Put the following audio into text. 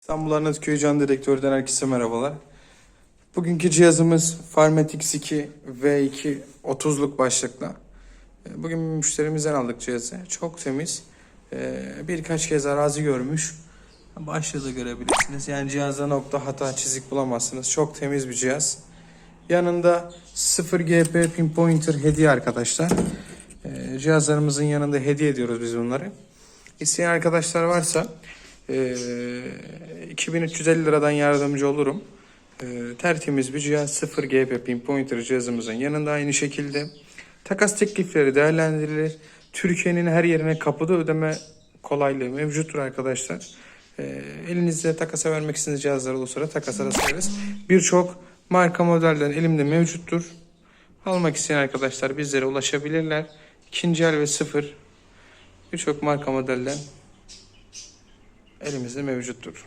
İstanbul Arnavutköy Can Direktör'den herkese merhabalar. Bugünkü cihazımız Farmet X2 V2 30'luk başlıkla. Ee, Bugün müşterimizden aldık cihazı. Çok temiz. Ee, Birkaç kez arazi görmüş. Başlığı görebilirsiniz. Yani cihazda nokta hata çizik bulamazsınız. Çok temiz bir cihaz. Yanında 0 GP pinpointer hediye arkadaşlar. Ee, Cihazlarımızın yanında hediye ediyoruz biz bunları. İsteyen arkadaşlar varsa e, 2350 liradan yardımcı olurum. E, tertemiz bir cihaz 0 GP pinpointer cihazımızın yanında aynı şekilde takas teklifleri değerlendirilir. Türkiye'nin her yerine kapıda ödeme kolaylığı mevcuttur arkadaşlar. E, elinizde takasa vermek istediğiniz cihazlar olursa takasa da sayarız. Birçok marka modeller elimde mevcuttur. Almak isteyen arkadaşlar bizlere ulaşabilirler. İkinci el ve sıfır birçok marka modelden elimizde mevcuttur.